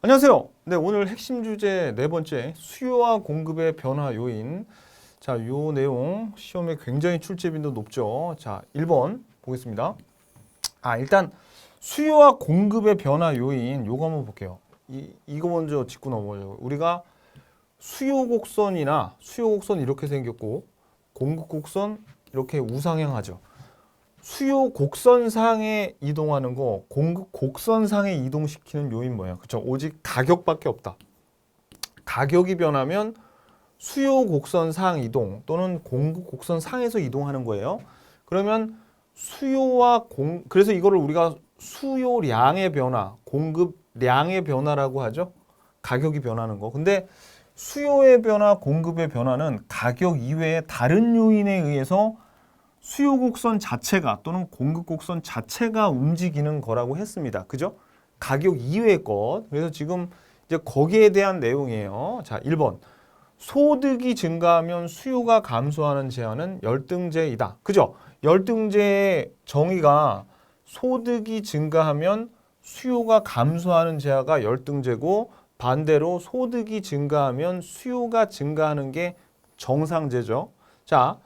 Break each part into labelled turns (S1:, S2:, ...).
S1: 안녕하세요. 네, 오늘 핵심 주제 네 번째 수요와 공급의 변화 요인. 자, 요 내용 시험에 굉장히 출제 빈도 높죠. 자, 1번 보겠습니다. 아, 일단 수요와 공급의 변화 요인 요거 한번 볼게요. 이 이거 먼저 짚고 넘어가요. 우리가 수요 곡선이나 수요 곡선 이렇게 생겼고 공급 곡선 이렇게 우상향하죠. 수요 곡선상에 이동하는 거 공급 곡선상에 이동시키는 요인 뭐예요? 그렇죠. 오직 가격밖에 없다. 가격이 변하면 수요 곡선상 이동 또는 공급 곡선상에서 이동하는 거예요. 그러면 수요와 공 그래서 이거를 우리가 수요량의 변화, 공급량의 변화라고 하죠. 가격이 변하는 거. 근데 수요의 변화, 공급의 변화는 가격 이외의 다른 요인에 의해서 수요 곡선 자체가 또는 공급 곡선 자체가 움직이는 거라고 했습니다. 그죠? 가격 이외의 것. 그래서 지금 이제 거기에 대한 내용이에요. 자, 1번. 소득이 증가하면 수요가 감소하는 제한은 열등제이다. 그죠? 열등제의 정의가 소득이 증가하면 수요가 감소하는 제하가 열등제고 반대로 소득이 증가하면 수요가 증가하는 게 정상제죠. 자,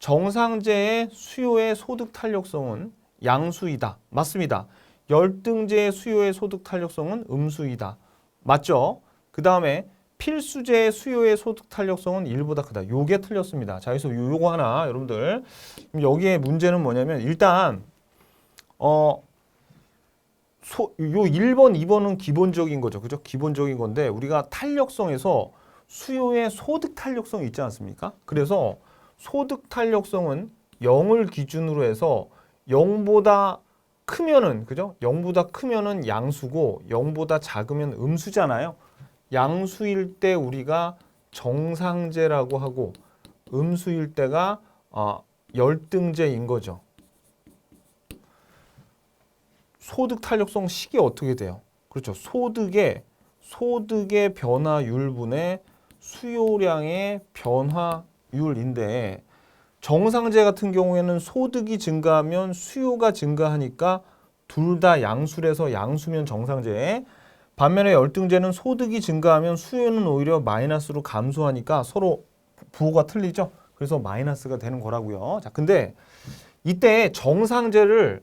S1: 정상제의 수요의 소득 탄력성은 양수이다. 맞습니다. 열등제의 수요의 소득 탄력성은 음수이다. 맞죠? 그 다음에 필수제의 수요의 소득 탄력성은 1보다 크다. 요게 틀렸습니다. 자, 요- 요거 하나 여러분들 여기에 문제는 뭐냐면 일단 어 소, 요 1번, 2번은 기본적인 거죠. 그죠? 기본적인 건데 우리가 탄력성에서 수요의 소득 탄력성이 있지 않습니까? 그래서 소득 탄력성은 0을 기준으로 해서 0보다 크면은 그죠? 0보다 크면은 양수고 0보다 작으면 음수잖아요. 양수일 때 우리가 정상제라고 하고 음수일 때가 어, 열등제인 거죠. 소득 탄력성 식이 어떻게 돼요? 그렇죠. 소득의 소득의 변화율분의 수요량의 변화 율인데 정상제 같은 경우에는 소득이 증가하면 수요가 증가하니까 둘 다 양수래서 양수면 정상제. 반면에 열등제는 소득이 증가하면 수요는 오히려 마이너스로 감소하니까 서로 부호가 틀리죠. 그래서 마이너스가 되는 거라고요. 자, 근데 이때 정상제를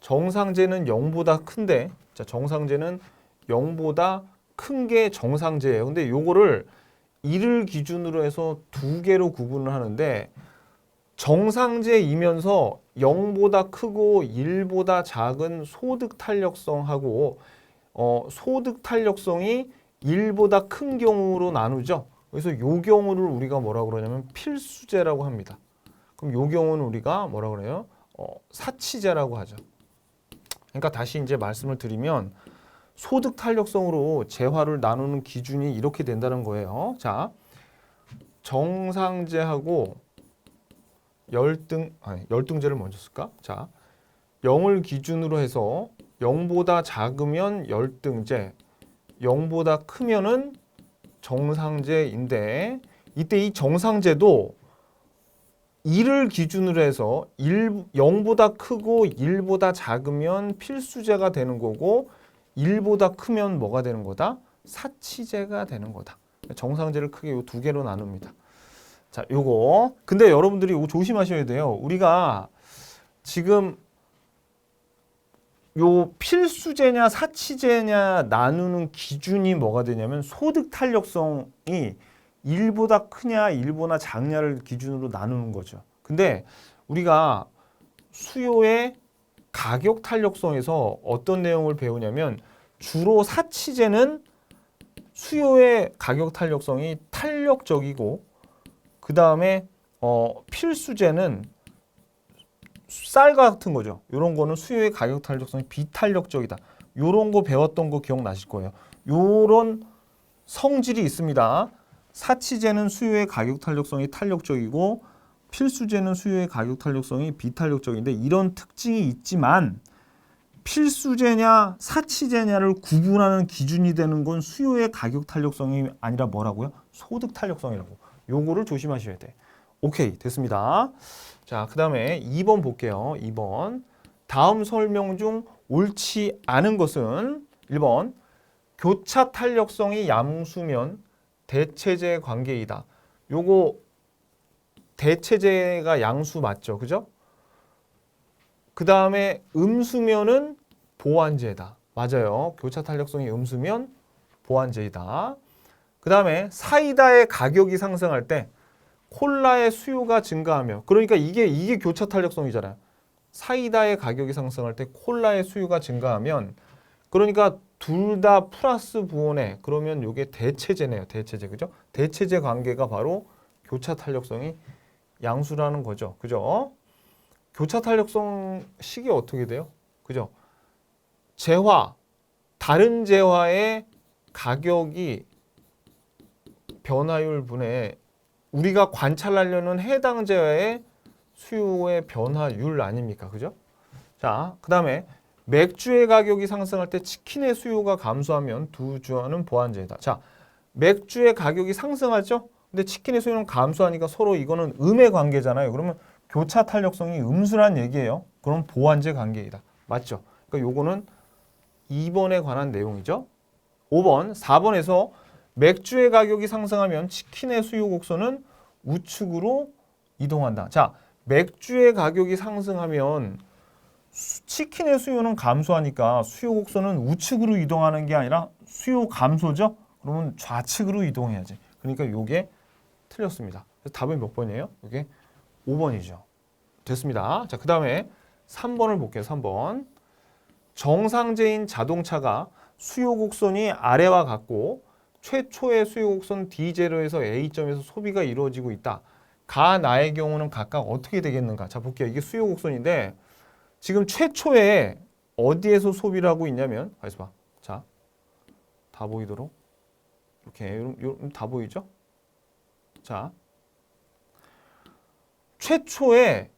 S1: 정상제는 0보다 큰데 자, 정상제는 0보다 큰 게 정상제예요. 근데 요거를 1을 기준으로 해서 두 개로 구분을 하는데 정상제이면서 0보다 크고 1보다 작은 소득 탄력성하고 어, 소득 탄력성이 1보다 큰 경우로 나누죠. 그래서 요 경우를 우리가 뭐라고 그러냐면 필수제라고 합니다. 그럼 요 경우는 우리가 뭐라고 그래요? 어, 사치제라고 하죠. 그러니까 다시 이제 말씀을 드리면 소득 탄력성으로 재화를 나누는 기준이 이렇게 된다는 거예요. 자, 정상제하고 열등 아니, 열등제를 먼저 쓸까? 자, 0을 기준으로 해서 0보다 작으면 열등제, 0보다 크면은 정상제인데 이때 이 정상제도 1을 기준으로 해서 1, 0보다 크고 1보다 작으면 필수제가 되는 거고 1보다 크면 뭐가 되는 거다? 사치제가 되는 거다. 정상제를 크게 요두 개로 나눕니다. 자, 요거. 근데 여러분들이 이거 조심하셔야 돼요. 우리가 지금 요 필수제냐 사치제냐 나누는 기준이 뭐가 되냐면 소득 탄력성이 1보다 크냐 1보다 작냐를 기준으로 나누는 거죠. 근데 우리가 수요의 가격 탄력성에서 어떤 내용을 배우냐면 주로 사치제는 수요의 가격 탄력성이 탄력적이고 그 다음에 어, 필수제는 쌀 같은 거죠. 이런 거는 수요의 가격 탄력성이 비탄력적이다. 이런 거 배웠던 거 기억나실 거예요. 이런 성질이 있습니다. 사치제는 수요의 가격 탄력성이 탄력적이고 필수제는 수요의 가격 탄력성이 비탄력적인데 이런 특징이 있지만 필수제냐 사치제냐를 구분하는 기준이 되는 건 수요의 가격 탄력성이 아니라 뭐라고요? 소득 탄력성이라고. 요거를 조심하셔야 돼. 오케이 됐습니다. 자, 그 다음에 2번 볼게요. 2번. 다음 설명 중 옳지 않은 것은 1번. 교차 탄력성이 양수면 대체제 관계이다. 요거 대체제가 양수 맞죠? 그죠? 그 다음에 음수면은 보완제다. 맞아요. 교차 탄력성이 음수면 보완제이다. 그 다음에 사이다의 가격이 상승할 때 콜라의 수요가 증가하며 그러니까 이게 이게 교차 탄력성이잖아요. 사이다의 가격이 상승할 때 콜라의 수요가 증가하면 그러니까 둘 다 플러스 부원에 그러면 이게 대체제네요. 대체제 그죠? 대체제 관계가 바로 교차 탄력성이 양수라는 거죠. 그죠? 교차 탄력성 식이 어떻게 돼요? 그죠? 재화 다른 재화의 가격이 변화율 분의 우리가 관찰하려는 해당 재화의 수요의 변화율 아닙니까? 그죠? 자, 그 다음에 맥주의 가격이 상승할 때 치킨의 수요가 감소하면 두 주화는 보완제이다. 자, 맥주의 가격이 상승하죠? 근데 치킨의 수요는 감소하니까 서로 이거는 음의 관계잖아요. 그러면 교차 탄력성이 음수란 얘기예요. 그럼 보완제 관계이다. 맞죠? 그러니까 요거는 2번에 관한 내용이죠. 5번, 4번에서 맥주의 가격이 상승하면 치킨의 수요 곡선은 우측으로 이동한다. 자, 맥주의 가격이 상승하면 수- 치킨의 수요는 감소하니까 수요 곡선은 우측으로 이동하는 게 아니라 수요 감소죠? 그러면 좌측으로 이동해야지. 그러니까 요게 틀렸습니다. 그래서 답은 몇 번이에요? 이게 5번이죠. 됐습니다. 자, 그 다음에 3번을 볼게요. 3번. 정상제인 자동차가 수요 곡선이 아래와 같고 최초의 수요 곡선 D0에서 A점에서 소비가 이루어지고 있다. 가 나의 경우는 각각 어떻게 되겠는가? 자, 볼게요. 이게 수요 곡선인데 지금 최초에 어디에서 소비를 하고 있냐면 가서 봐. 자, 다 보이도록 이렇게 요- 요- 다 보이죠? 자, 최초에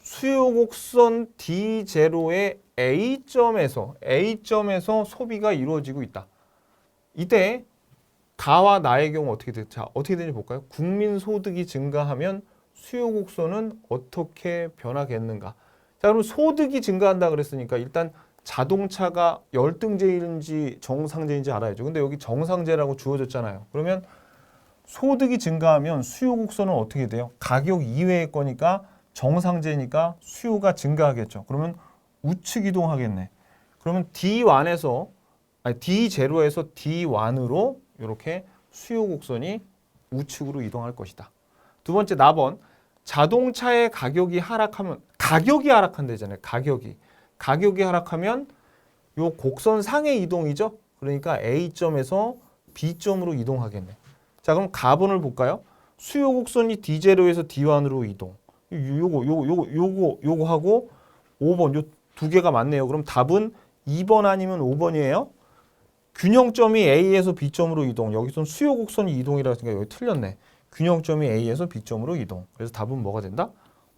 S1: 수요 곡선 D0의 A점에서 A점에서 소비가 이루어지고 있다. 이때 가와 나의 경우 어떻게 돼? 자, 어떻게 되는지 볼까요? 국민 소득이 증가하면 수요 곡선은 어떻게 변하겠는가? 자, 그럼 소득이 증가한다 그랬으니까 일단 자동차가 열등제인지 정상제인지 알아야죠. 근데 여기 정상제라고 주어졌잖아요. 그러면 소득이 증가하면 수요 곡선은 어떻게 돼요? 가격 이외의 거니까 정상제니까 수요가 증가하겠죠. 그러면 우측 이동하겠네. 그러면 D1에서 아니 D0에서 D1으로 이렇게 수요 곡선이 우측으로 이동할 것이다. 두 번째 나번 자동차의 가격이 하락하면 가격이 하락한대잖아요. 가격이 가격이 하락하면 요 곡선 상의 이동이죠. 그러니까 A점에서 B점으로 이동하겠네. 자, 그럼 가본을 볼까요? 수요 곡선이 D0에서 D1으로 이동. 요- 요거 요거 요거 요거 요거 하고 5번 요 두 개가 맞네요. 그럼 답은 2번 아니면 5번이에요. 균형점이 A에서 B점으로 이동. 여기선 수요 곡선이 이동이라 했으니까 여기 틀렸네. 균형점이 A에서 B점으로 이동. 그래서 답은 뭐가 된다?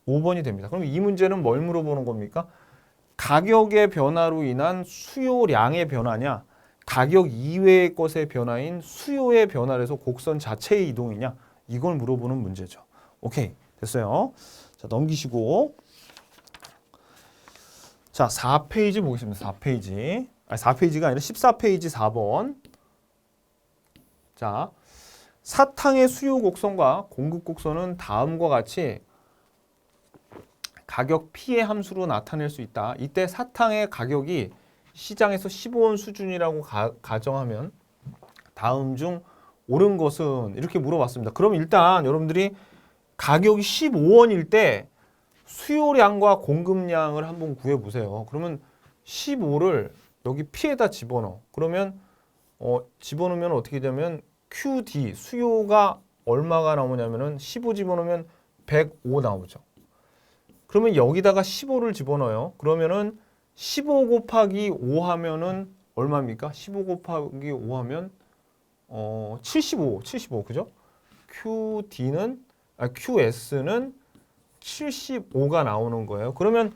S1: 5번이 됩니다. 그럼 이 문제는 뭘 물어보는 겁니까? 가격의 변화로 인한 수요량의 변화냐? 가격 이외의 것의 변화인 수요의 변화에서 곡선 자체의 이동이냐? 이걸 물어보는 문제죠. 오케이. 됐어요. 자, 넘기시고. 자, 4페이지 보겠습니다. 4페이지. 아니, 4페이지가 아니라 14페이지 4번. 자, 사탕의 수요 곡선과 공급 곡선은 다음과 같이 가격 피해 함수로 나타낼 수 있다. 이때 사탕의 가격이 시장에서 15원 수준이라고 가, 가정하면 다음 중 옳은 것은 이렇게 물어봤습니다. 그럼 일단 여러분들이 가격이 15원일 때 수요량과 공급량을 한번 구해 보세요. 그러면 15를 여기 P에다 집어넣어. 그러면 어, 집어넣으면 어떻게 되면 QD 수요가 얼마가 나오냐면은 15 집어넣으면 105 나오죠. 그러면 여기다가 15를 집어넣어요. 그러면은 15 곱하기 5 하면은 얼마입니까? 15 곱하기 5 하면 어 75, 75 그죠? QD는 아 QS는 75가 나오는 거예요. 그러면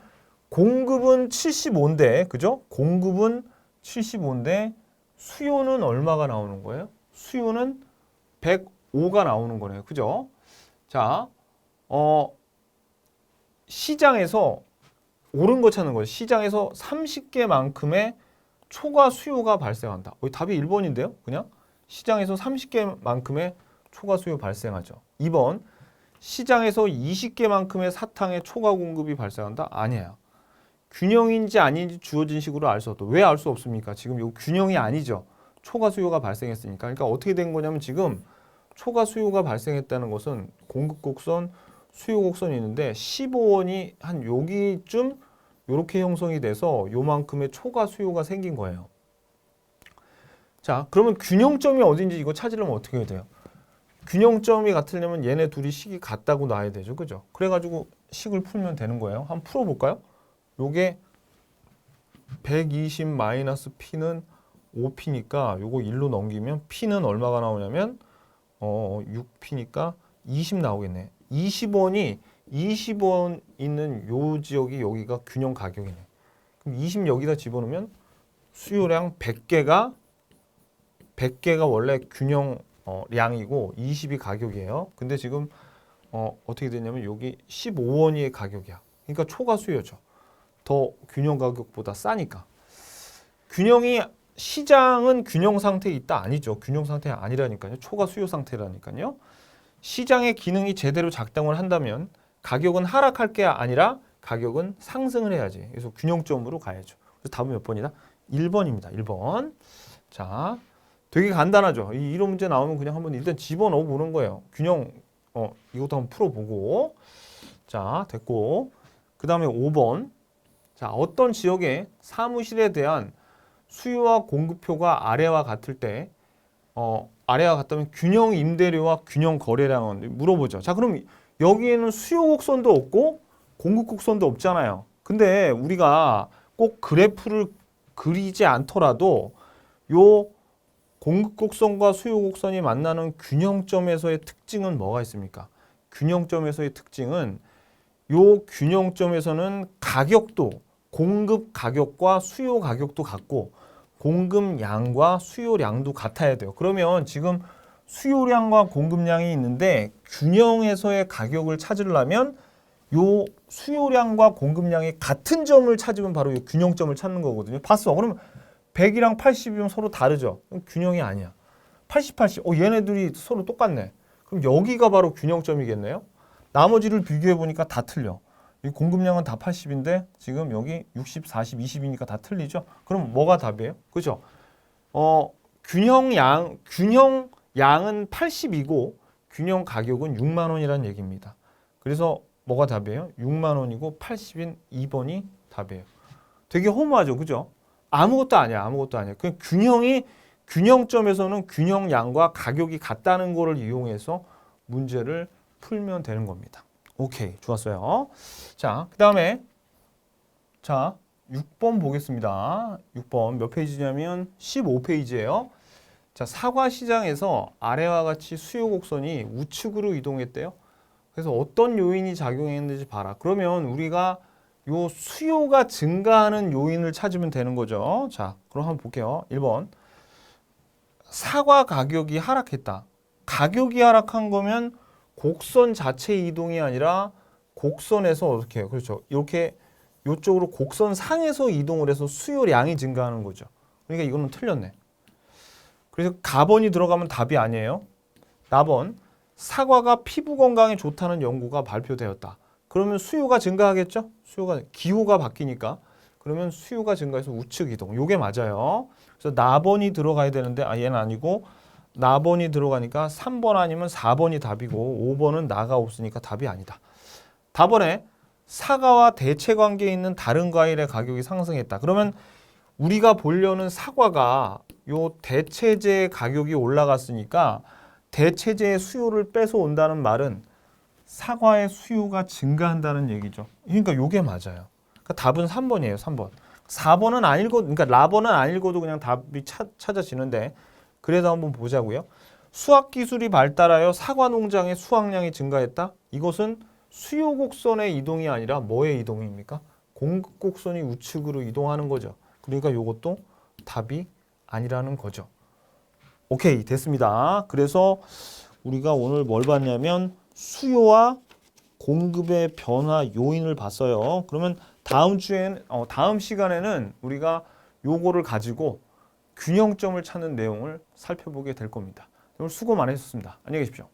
S1: 공급은 75인데 그죠? 공급은 75인데 수요는 얼마가 나오는 거예요? 수요는 105가 나오는 거네요. 그죠? 자, 어, 시장에서 옳은 거 찾는 거예요. 시장에서 30개만큼의 초과 수요가 발생한다. 어, 답이 1번인데요. 그냥 시장에서 30개만큼의 초과 수요 발생하죠. 2번 시장에서 20개만큼의 사탕의 초과 공급이 발생한다. 아니에요. 균형인지 아닌지 주어진 식으로 알 수 없다. 왜 알 수 없습니까? 지금 이 균형이 아니죠. 초과 수요가 발생했으니까. 그러니까 어떻게 된 거냐면 지금 초과 수요가 발생했다는 것은 공급 곡선, 수요 곡선이 있는데 15원이 한 여기쯤 이렇게 형성이 돼서 요만큼의 초과 수요가 생긴 거예요. 자, 그러면 균형점이 어딘지 이거 찾으려면 어떻게 해야 돼요? 균형점이 같으려면 얘네 둘이 식이 같다고 놔야 되죠. 그죠? 그래가지고 식을 풀면 되는 거예요. 한번 풀어볼까요? 요게 120 마이너스 P는 5P니까 요거 1로 넘기면 P는 얼마가 나오냐면 어 6P니까 20 나오겠네. 20원이 20원 있는 요 지역이 여기가 균형 가격이네. 그럼 20 여기다 집어넣으면 수요량 100개가 100개가 원래 균형 어, 량이고 20이 가격이에요. 근데 지금 어, 어떻게 되냐면 여기 15원이 가격이야. 그러니까 초과 수요죠. 더 균형 가격보다 싸니까. 균형이 시장은 균형 상태에 있다 아니죠. 균형 상태 아니라니까요. 초과 수요 상태라니까요. 시장의 기능이 제대로 작동을 한다면 가격은 하락할 게 아니라 가격은 상승을 해야지. 그래서 균형점으로 가야죠. 그래서 답은 몇 번이다? 1번입니다. 1번. 자, 되게 간단하죠. 이 이런 문제 나오면 그냥 한번 일단 집어넣어 보는 거예요. 균형 어 이것도 한번 풀어보고 자 됐고 그 다음에 5번 자 어떤 지역의 사무실에 대한 수요와 공급표가 아래와 같을 때 어, 아래와 같다면 균형 임대료와 균형 거래량은 물어보죠. 자 그럼 여기에는 수요 곡선도 없고 공급 곡선도 없잖아요. 근데 우리가 꼭 그래프를 그리지 않더라도 요 공급 곡선과 수요 곡선이 만나는 균형점에서의 특징은 뭐가 있습니까? 균형점에서의 특징은 요 균형점에서는 가격도 공급 가격과 수요 가격도 같고 공급량과 수요량도 같아야 돼요. 그러면 지금 수요량과 공급량이 있는데 균형에서의 가격을 찾으려면 요 수요량과 공급량이 같은 점을 찾으면 바로 이 균형점을 찾는 거거든요. 봤어. 그러면 100이랑 80이면 서로 다르죠. 균형이 아니야. 80, 80. 어, 얘네들이 서로 똑같네. 그럼 여기가 바로 균형점이겠네요. 나머지를 비교해 보니까 다 틀려. 이 공급량은 다 80인데 지금 여기 60, 40, 20이니까 다 틀리죠. 그럼 뭐가 답이에요? 그죠? 어, 균형 양 균형 양은 80이고 균형 가격은 6만 원이라는 얘기입니다. 그래서 뭐가 답이에요? 6만 원이고 80인 2번이 답이에요. 되게 허무하죠. 그죠? 아무것도 아니야. 아무것도 아니야. 그 균형이 균형점에서는 균형 양과 가격이 같다는 거를 이용해서 문제를 풀면 되는 겁니다. 오케이. 좋았어요. 자, 그 다음에 자, 6번 보겠습니다. 6번 몇 페이지냐면 15페이지예요. 자, 사과 시장에서 아래와 같이 수요 곡선이 우측으로 이동했대요. 그래서 어떤 요인이 작용했는지 봐라. 그러면 우리가 요 수요가 증가하는 요인을 찾으면 되는 거죠. 자, 그럼 한번 볼게요. 1번. 사과 가격이 하락했다. 가격이 하락한 거면 곡선 자체 이동이 아니라 곡선에서 어떻게 해요? 그렇죠. 이렇게 이쪽으로 곡선 상에서 이동을 해서 수요량이 증가하는 거죠. 그러니까 이거는 틀렸네. 그래서 가번이 들어가면 답이 아니에요. 나번 사과가 피부 건강에 좋다는 연구가 발표되었다. 그러면 수요가 증가하겠죠? 수요가 기후가 바뀌니까 그러면 수요가 증가해서 우측 이동. 요게 맞아요. 그래서 나번이 들어가야 되는데 아 얘는 아니고 나번이 들어가니까 3번 아니면 4번이 답이고 5번은 나가 없으니까 답이 아니다. 다번에 사과와 대체 관계에 있는 다른 과일의 가격이 상승했다. 그러면 우리가 보려는 사과가 요 대체제 가격이 올라갔으니까 대체제의 수요를 뺏어 온다는 말은 사과의 수요가 증가한다는 얘기죠. 그러니까 요게 맞아요. 그러니까 답은 3번이에요. 3번. 4번은 안 읽어도 그러니까 라번은 안 읽어도 그냥 답이 차, 찾아지는데 그래도 한번 보자고요. 수학 기술이 발달하여 사과 농장의 수확량이 증가했다. 이것은 수요 곡선의 이동이 아니라 뭐의 이동입니까? 공급 곡선이 우측으로 이동하는 거죠. 그러니까 이것도 답이 아니라는 거죠. 오케이 됐습니다. 그래서 우리가 오늘 뭘 봤냐면 수요와 공급의 변화 요인을 봤어요. 그러면 다음 주엔 어, 다음 시간에는 우리가 요거를 가지고 균형점을 찾는 내용을 살펴보게 될 겁니다. 오늘 수고 많으셨습니다. 안녕히 계십시오.